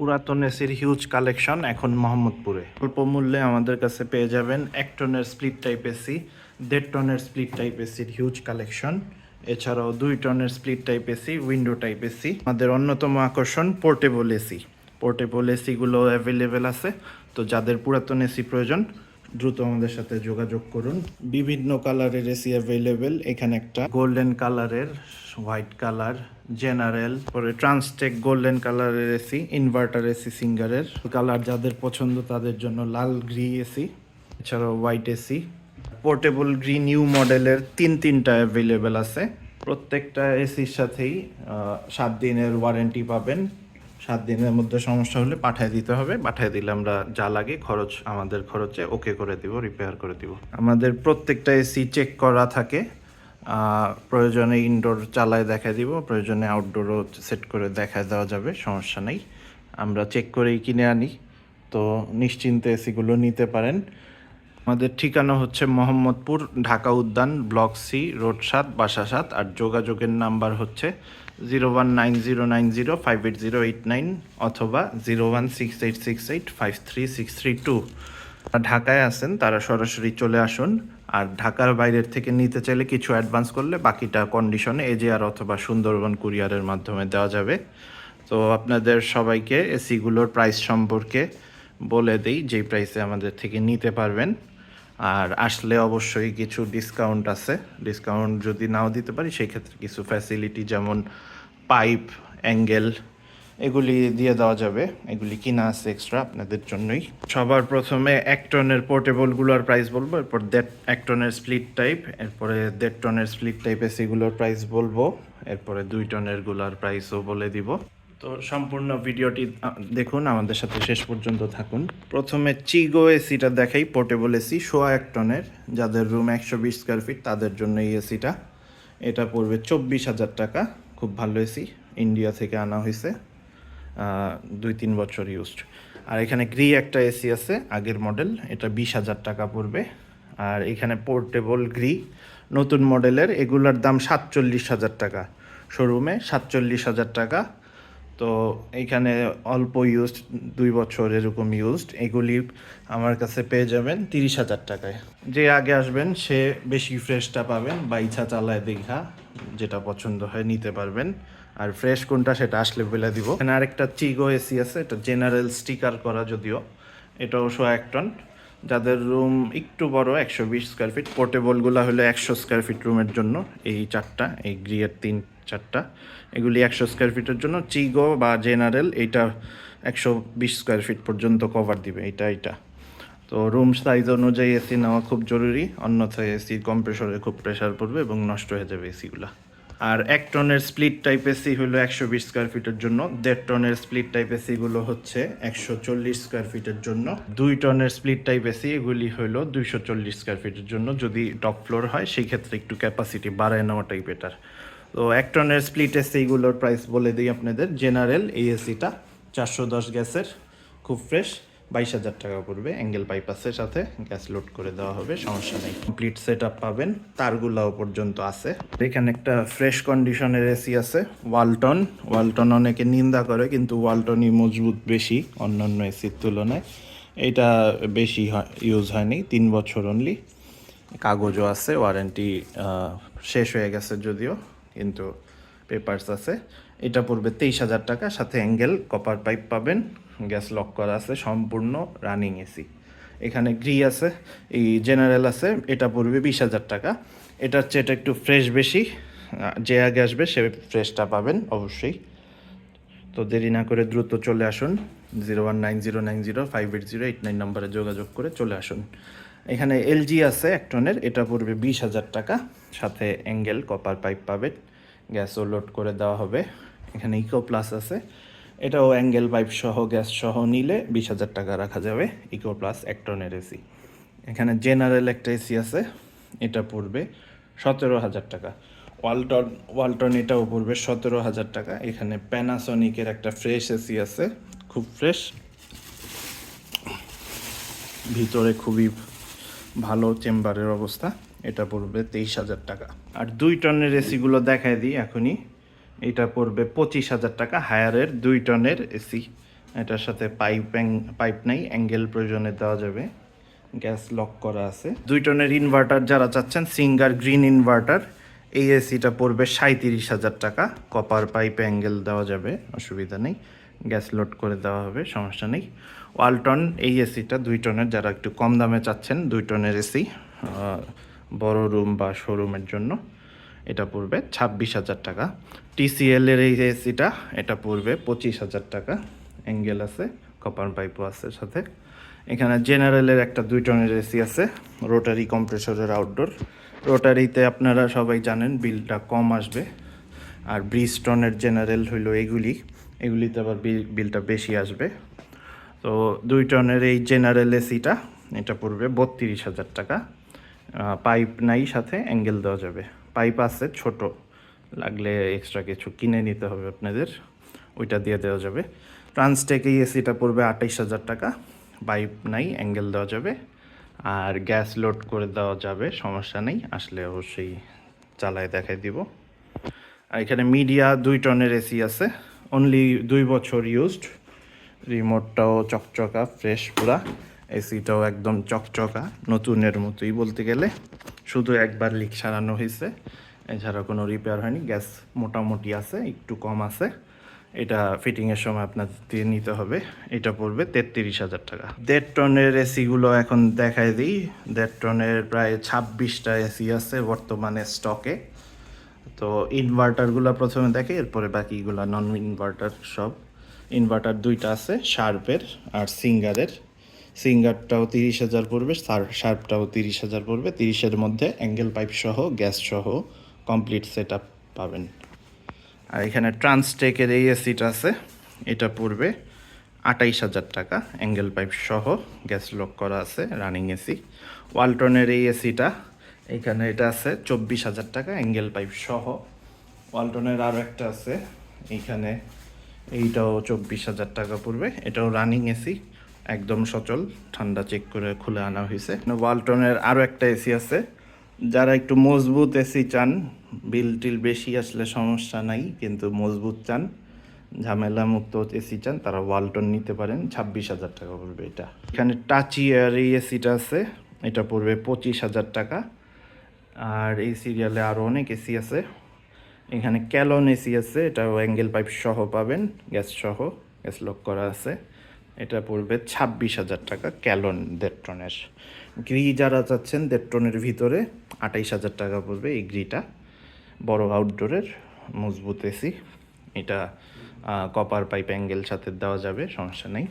পুরাতন এসির huge collection এখন মোহাম্মদপুরে। অল্প মূল্যে আমাদের কাছে পেয়ে যাবেন এক টনের স্প্লিট টাইপ এসি দেড় টনের স্প্লিট টাইপ এসির হিউজ কালেকশন এছাড়াও দুই টনের split type AC window type AC আমাদের অন্যতম আকর্ষণ পোর্টেবল এসি পোর্টেবল এসিগুলো অ্যাভেলেবেল আছে। তো যাদের পুরাতন এসি প্রয়োজন দ্রুত আমাদের সাথে যোগাযোগ করুন। বিভিন্ন কালারের এসি অ্যাভেলেবেল এখানে একটা গোল্ডেন কালারের হোয়াইট কালার জেনারেল পরে ট্রান্সটেক গোল্ডেন কালারের এসি ইনভার্টার এসি সিঙ্গারের কালার যাদের পছন্দ তাদের জন্য লাল গ্রি এসি, এছাড়াও white AC. Portable Gree new মডেলের তিন তিনটা অ্যাভেলেবেল আছে। প্রত্যেকটা এসির সাথেই সাত দিনের ওয়ারেন্টি পাবেন। সাত দিনের মধ্যে সমস্যা হলে পাঠিয়ে দিতে হবে। পাঠিয়ে দিলে আমরা যা লাগে খরচ, আমাদের খরচে ওকে করে দিব রিপেয়ার করে দিব। আমাদের প্রত্যেকটা এসি চেক করা থাকে। প্রয়োজনে ইনডোর চালায় দেখা দিব, প্রয়োজনে আউটডোরও সেট করে দেখা দেওয়া যাবে, সমস্যা নেই। আমরা চেক করেই কিনে আনি। তো নিশ্চিন্তে এসিগুলো নিতে পারেন। আমাদের ঠিকানা হচ্ছে মোহাম্মদপুর, ঢাকা উদ্যান, ব্লক সি, রোড সাত, বাসা সাত, আর যোগাযোগের নাম্বার হচ্ছে zero one nine zero nine zero five eight zero eight nine অথবা zero one six eight six eight five three six three two ঢাকায় আছেন, তারা সরাসরি চলে আসুন। আর ঢাকার বাইরের থেকে নিতে চাইলে কিছু অ্যাডভান্স করলে বাকিটা কন্ডিশনে এজেআর অথবা সুন্দরবন কুরিয়ারের মাধ্যমে দেওয়া যাবে। তো আপনাদের সবাইকে এসিগুলোর প্রাইস সম্পর্কে বলে দিই, যেই প্রাইসে আমাদের থেকে নিতে পারবেন। আর আসলে অবশ্যই কিছু ডিসকাউন্ট আছে। ডিসকাউন্ট যদি নাও দিতে পারি সেই ক্ষেত্রে কিছু ফ্যাসিলিটি যেমন পাইপ অ্যাঙ্গেল এগুলি দিয়ে দেওয়া যাবে। এগুলি কিনা আছে এক্সট্রা আপনাদের জন্যই। সবার প্রথমে এক টনের পোর্টেবলগুলোর প্রাইস বলব, এরপর দেড়, এক টনের স্প্লিট টাইপ এরপরে দেড় টনের স্প্লিট টাইপ এসিগুলোর প্রাইস বলব, এরপরে দুই টনেরগুলার প্রাইসও বলে দিব। তো সম্পূর্ণ ভিডিওটি দেখুন, আমাদের সাথে শেষ পর্যন্ত থাকুন। প্রথমে চিগো এসিটা দেখাই পোর্টেবল এসি সোয়া এক টনের, যাদের রুম একশো বিশ স্কোয়ার ফিট তাদের জন্য এই এসিটা এটা পড়বে চব্বিশ হাজার টাকা, খুব ভালো এসি ইন্ডিয়া থেকে আনা হয়েছে দুই তিন বছর ইউজড আর এখানে গ্রি একটা এসি আছে, আগের মডেল এটা বিশ হাজার টাকা পড়বে। আর এখানে পোর্টেবল গ্রি নতুন মডেলের এগুলোর দাম সাতচল্লিশ হাজার টাকা। শোরুমে সাতচল্লিশ হাজার টাকা তো এইখানে অল্প ইউজড দুই বছর এরকম ইউজড এগুলি আমার কাছে পেয়ে যাবেন তিরিশ হাজার টাকায়। যে আগে আসবেন, সে বেশি ফ্রেশটা পাবেন বা ইচ্ছা চালায় দীঘা যেটা পছন্দ হয় নিতে পারবেন। আর ফ্রেশ কোনটা সেটা আসলে বলে দিব। এখানে আরেকটা চিগো এসি আছে, এটা জেনারেল স্টিকার করা যদিও, এটা অবশ্য এক টন যাদের রুম একটু বড়, একশো বিশ স্কোয়ার ফিট পোর্টেবলগুলো হলো একশো স্কোয়ার ফিট রুমের জন্য এই চারটা, এই গ্রিয়ের তিন চারটা। এগুলি একশো স্কোয়ার ফিটের জন্য। চিগো বা জেনারেল এইটা একশো বিশ স্কোয়ার ফিট পর্যন্ত কভার দিবে এটা এটা তো রুম সাইজ অনুযায়ী এসি নেওয়া খুব জরুরি, অন্যথায় এসি কম্প্রেসরে খুব প্রেশার পড়বে এবং নষ্ট হয়ে যাবে এসিগুলা আর এক টনের স্প্লিট টাইপ এসি হলো একশো বিশ স্কোয়ার ফিটের জন্য, দেড় টনের স্প্লিট টাইপ এসিগুলো হচ্ছে একশো চল্লিশ স্কোয়ার ফিটের জন্য, দুই টনের স্প্লিট টাইপ এসি এগুলি হলো দুইশো চল্লিশ স্কোয়ার ফিটের জন্য, যদি টপ ফ্লোর হয়, সেই ক্ষেত্রে একটু ক্যাপাসিটি বাড়ায় নেওয়াটাই বেটার তো এক টনের স্প্লিট এসিগুলোর প্রাইস বলে দিই আপনাদের জেনারেল এই এসিটা চারশো দশ গ্যাসের, খুব ফ্রেশ বাইশ হাজার টাকা পড়বে অ্যাঙ্গেল বাইপাসের সাথে গ্যাস লোড করে দেওয়া হবে, সমস্যা নেই। কমপ্লিট সেট পাবেন, তারগুলাও পর্যন্ত আছে। এখানে একটা ফ্রেশ কন্ডিশনের এসি আছে ওয়ালটন ওয়ালটন অনেকে নিন্দা করে, কিন্তু ওয়ালটনই মজবুত বেশি অন্যান্য এসির তুলনায়। এটা বেশি ইউজ হয়নি, তিন বছর অনলি কাগজও আছে ওয়ারেন্টি শেষ হয়ে গেছে যদিও, কিন্তু পেপারস আছে। এটা পড়বে তেইশ হাজার টাকা। সাথে অ্যাঙ্গেল, কপার পাইপ পাবেন, গ্যাস লক করা আছে, সম্পূর্ণ রানিং এসি। এখানে গ্রি আছে, এই জেনারেল আছে, এটা পড়বে বিশ হাজার টাকা। এটার চেয়ে এটা একটু ফ্রেশ বেশি যে আগে আসবে সে ফ্রেশটা পাবেন, অবশ্যই। তো দেরি না করে দ্রুত চলে আসুন, zero one nine zero nine zero five eight zero eight nine নাম্বারে যোগাযোগ করে চলে আসুন। এখানে এলজি আছে এক টনের, এটা পড়বে বিশ হাজার টাকা। সাথে অ্যাঙ্গেল, কপার পাইপ পাবেন। গ্যাসও লোড করে দেওয়া হবে। এখানে ইকো প্লাস আছে। এটাও অ্যাঙ্গেল পাইপ সহ গ্যাস সহ নিলে বিশ হাজার টাকা রাখা যাবে ইকো প্লাস এক টনের এসি এখানে জেনারেল একটা এসি আছে, এটা পড়বে সতেরো হাজার টাকা। ওয়ালটন ওয়ালটন এটাও পড়বে সতেরো হাজার টাকা। এখানে প্যানাসনিকের একটা ফ্রেশ এসি আছে, খুব ফ্রেশ ভিতরে খুবই ভালো চেম্বারের অবস্থা। এটা পড়বে তেইশ হাজার টাকা। আর দুই টনের এসিগুলো দেখায় দিই এখনই। এটা পড়বে পঁচিশ হাজার টাকা, হায়ারের দুই টনের এসি। এটার সাথে পাইপ পাইপ নাই, অ্যাঙ্গেল প্রয়োজনে দেওয়া যাবে। গ্যাস লক করা আছে। দুই টনের ইনভার্টার যারা চাচ্ছেন, সিঙ্গার গ্রিন ইনভার্টার, এই এসিটা পড়বে সাঁত্রিশ হাজার টাকা। কপার পাইপ অ্যাঙ্গেল দেওয়া যাবে, অসুবিধা নেই। গ্যাস লোড করে দেওয়া হবে, সমস্যা নেই। ওয়ালটন, এই এসিটা দুই টনের, যারা একটু কম দামে চাচ্ছেন, দুই টনের এসি। বড় রুম বা শোরুমের জন্য এটা পড়বে ছাব্বিশ হাজার টাকা। টিসিএল এর এই এসিটা এটা পড়বে পঁচিশ হাজার টাকা। অ্যাঙ্গেল আছে কপার পাইপও আছে সাথে। এখানে জেনারেলের একটা দুই টনের এসি আছে রোটারি কম্প্রেসরের আউটডোর রোটারিতে আপনারা সবাই জানেন বিলটা কম আসবে। আর ব্রিজ ব্রিস্টনের জেনারেল হইল এগুলি। এগুলিতে আবার বিল- বিলটা বেশি আসবে। তো দুই টনের এই জেনারেল এসিটা এটা পড়বে বত্রিশ হাজার টাকা। পাইপ নাই সাথে অ্যাঙ্গেল দেওয়া যাবে। পাইপ আছে ছোট, লাগলে এক্সট্রা কিছু কিনে নিতে হবে আপনাদের, ওইটা দিয়ে দেওয়া যাবে। ট্রান্সটেক এই এসিটা পড়বে আঠাইশ হাজার টাকা, পাইপ নাই, অ্যাঙ্গেল দেওয়া যাবে। আর গ্যাস লোড করে দেওয়া যাবে, সমস্যা নেই, আসলে অবশ্যই চালায় দেখাই দিব। আর এখানে মিডিয়া দুই টনের এসি আছে অনলি দুই বছর ইউজড রিমোটটাও চকচকা ফ্রেশ পুরা। এসিটাও একদম চকচকা, নতুনের মতোই বলতে গেলে। শুধু একবার লিক সারানো হয়েছে, এছাড়া কোনো রিপেয়ার হয়নি গ্যাস মোটামুটি আছে, একটু কম আছে। এটা ফিটিংয়ের সময় আপনার দিয়ে নিতে হবে, এটা পড়বে তেত্রিশ হাজার টাকা। দেড় টনের এসিগুলো এখন দেখাই দিই। দেড় টনের প্রায় ছাব্বিশটা এসি আছে বর্তমানে স্টকে তো ইনভার্টারগুলো প্রথমে দেখে, এরপরে বাকিগুলো নন ইনভার্টার সব। ইনভার্টার দুইটা আছে শার্পের আর সিঙ্গারের সিঙ্গারটাও তিরিশ হাজার পড়বে শার- শার্পটাও তিরিশ হাজার পড়বে, তিরিশের মধ্যে অ্যাঙ্গেল পাইপ সহ, গ্যাস সহ কমপ্লিট সেট পাবেন। আর এখানে ট্রান্সটেকের এই এসিটা আছে, এটা পড়বে আটাইশ হাজার টাকা, অ্যাঙ্গেল পাইপ সহ গ্যাস লক করা আছে, রানিং এসি। ওয়ালটনের এই এসিটা, এখানে এটা আছে চব্বিশ হাজার টাকা, অ্যাঙ্গেল পাইপ সহ। ওয়ালটনের আরও একটা আছে এইখানে এইটাও চব্বিশ হাজার টাকা পড়বে, এটাও রানিং এসি। একদম সচল, ঠান্ডা চেক করে খুলে আনা হয়েছে। ওয়ালটনের আরও একটা এসি আছে। যারা একটু মজবুত এসি চান, বিল টিল বেশি আসলে সমস্যা নাই, কিন্তু মজবুত চান ঝামেলা মুক্ত এসি চান, তারা ওয়ালটন নিতে পারেন। ছাব্বিশ হাজার টাকা পড়বে এটা। এখানে টাচি এয়ার এই এসিটা আছে, এটা পড়বে পঁচিশ হাজার টাকা। আর এই সিরিয়ালে আরও অনেক এসি আছে। এখানে ক্যালন এসি আছে এটা অ্যাঙ্গেল পাইপ সহ পাবেন গ্যাস সহ গ্যাস লক করা আছে। এটা পড়বে ছাব্বিশ হাজার টাকা ক্যালন দেড় টনের গ্রি যারা চাচ্ছেন দেড় টনের ভিতরে আঠাইশ হাজার টাকা পড়বে এই গ্রিটা। বড় আউটডোরের মজবুত এসি এটা কপার পাইপ অ্যাঙ্গেল সাথে দেওয়া যাবে, সমস্যা নেই।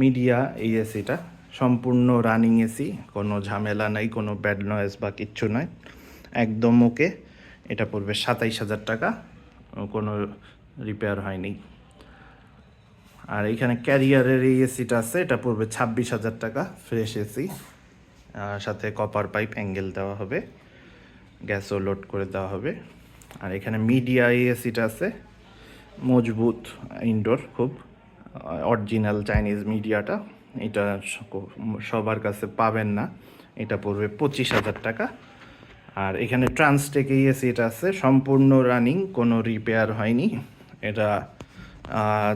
মিডিয়া এই এসিটা সম্পূর্ণ রানিং এসি কোনো ঝামেলা নাই, কোনো ব্যাড নয়েজ বা কিচ্ছু নয় একদম ওকে এটা পড়বে সাতাইশ হাজার টাকা। কোনো রিপেয়ার হয়নি। আর এখানে ক্যারিয়ারের এই এসিটা আছে, এটা পড়বে ছাব্বিশ হাজার টাকা ফ্রেশ এসি সাথে কপার পাইপ অ্যাঙ্গেল দেওয়া হবে গ্যাসও লোড করে দেওয়া হবে। আর এখানে মিডিয়া এই এসিটা আছে, মজবুত ইনডোর খুব অরিজিনাল চাইনিজ মিডিয়াটা এটা সবার কাছে পাবেন না, এটা পড়বে পঁচিশ হাজার টাকা। আর এখানে ট্রান্সটেক এই এসিটা আছে, সম্পূর্ণ রানিং কোনো রিপেয়ার হয়নি, এটা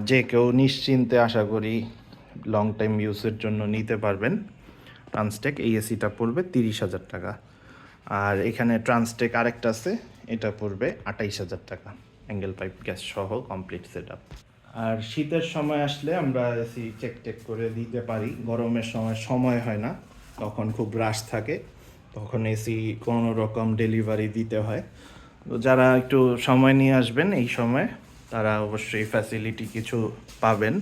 যে কেউ নিশ্চিন্তে আশা করি লং টাইম ইউজের জন্য নিতে পারবেন। ট্রান্সটেক এই এসিটা পড়বে তিরিশ হাজার টাকা। আর এখানে ট্রান্সটেক আরেকটা আছে, এটা পড়বে আটাইশ হাজার টাকা। অ্যাঙ্গেল পাইপ গ্যাস সহ কমপ্লিট সেট আর শীতের সময় আসলে আমরা এসি চেক টেক করে দিতে পারি। গরমের সময় সময় হয় না, তখন খুব রাশ থাকে। তখন এসি কোনো রকম ডেলিভারি দিতে হয়। তো যারা একটু সময় নিয়ে আসবেন এই সময় তারা অবশ্যই ফ্যাসিলিটি কিছু পাবেন।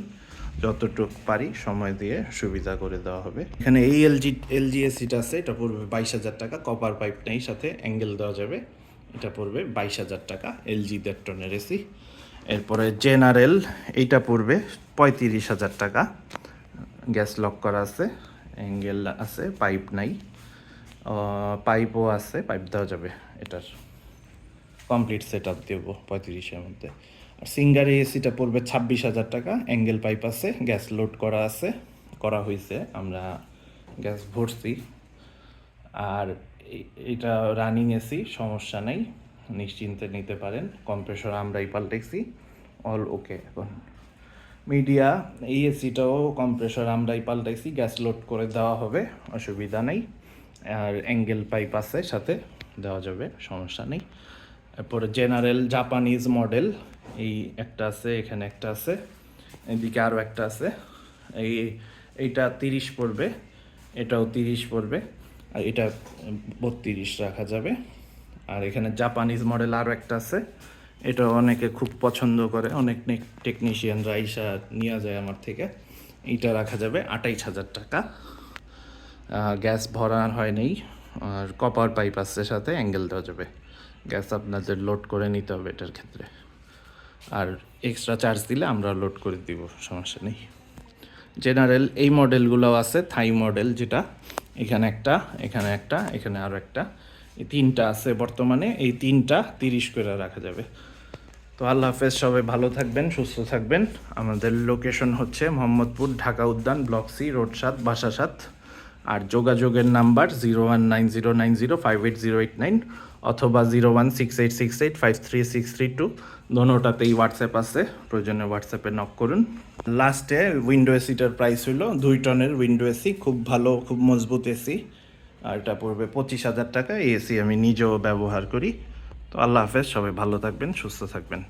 যতটুক পারি সময় দিয়ে সুবিধা করে দেওয়া হবে। এখানে এই এলজি এলজি এসিটা আছে, এটা পড়বে বাইশ হাজার টাকা। কপার পাইপ নেই, সাথে অ্যাঙ্গেল দেওয়া যাবে। এটা পড়বে বাইশ হাজার টাকা এলজি দেড় টনের এসি এরপরে জেনারেল এইটা পড়বে পঁয়ত্রিশ হাজার টাকা। গ্যাস লক করা আছে অ্যাঙ্গেল আছে পাইপ নাই। পাইপও আছে পাইপ দেওয়া যাবে এটার। কমপ্লিট সেট আপ দেবো পঁয়ত্রিশের মধ্যে। আর সিঙ্গার এসিটা পড়বে ছাব্বিশ হাজার টাকা, অ্যাঙ্গেল পাইপ আছে গ্যাস লোড করা আছে, করা হয়েছে আমরা গ্যাস ভরছি। আর এটা রানিং এসি, সমস্যা নেই, নিশ্চিন্তে নিতে পারেন, কম্প্রেসর আমরাই পাল্টেছি, অল ওকে এখন। মিডিয়া, এই এসিটাও কম্প্রেসর আমরাই পাল্টাইছি, গ্যাস লোড করে দেওয়া হবে, অসুবিধা নেই। আর অ্যাঙ্গেল পাইপ আছে সাথে দেওয়া যাবে, সমস্যা নেই। তারপরে জেনারেল জাপানিজ মডেল এই একটা আছে, এখানে একটা আছে, এদিকে আরও একটা আছে। এই, এইটা তিরিশ পড়বে, এটাও তিরিশ পড়বে, আর এটা বত্রিশ রাখা যাবে। আর এখানে জাপানিজ মডেল আরও একটা আছে এটা অনেকে খুব পছন্দ করে, অনেক টেকনিশিয়ানরা ইসা নিয়ে যায় আমার থেকে। এইটা রাখা যাবে আটাইশ হাজার টাকা। গ্যাস ভরা হয় নেই, আর কপার পাইপ আছে সাথে অ্যাঙ্গেল দেওয়া যাবে। গ্যাস আপনাদের লোড করে নিতে হবে এটার ক্ষেত্রে। আর এক্সট্রা চার্জ দিলে আমরা লোড করে দিব, সমস্যা নেই। জেনারেল এই মডেলগুলো আছে থাই মডেল যেটা, এখানে একটা এখানে একটা, এখানে আরও একটা। এই তিনটা আছে বর্তমানে, এই তিনটা তিরিশ করে রাখা যাবে। তো আল্লাহ হাফেজ, সবাই ভালো থাকবেন, সুস্থ থাকবেন। আমাদের লোকেশন হচ্ছে মোহাম্মদপুর, ঢাকা উদ্যান ব্লক সি রোড সাত, বাসা সাত। আর যোগাযোগের number zero one nine zero nine zero five eight zero eight nine অথবা zero one six eight six eight five three six three two দোনোটাতেই WhatsApp আছে প্রয়োজনে হোয়াটসঅ্যাপে নক করুন। লাস্টে উইন্ডো এসিটার প্রাইস হলো দুই টনের উইন্ডো এসি খুব ভালো, খুব মজবুত এসি আর এটা পড়বে পঁচিশ হাজার টাকা, এই এসি আমি নিজেও ব্যবহার করি। তো আল্লাহ হাফেজ, সবাই ভালো থাকবেন, সুস্থ থাকবেন।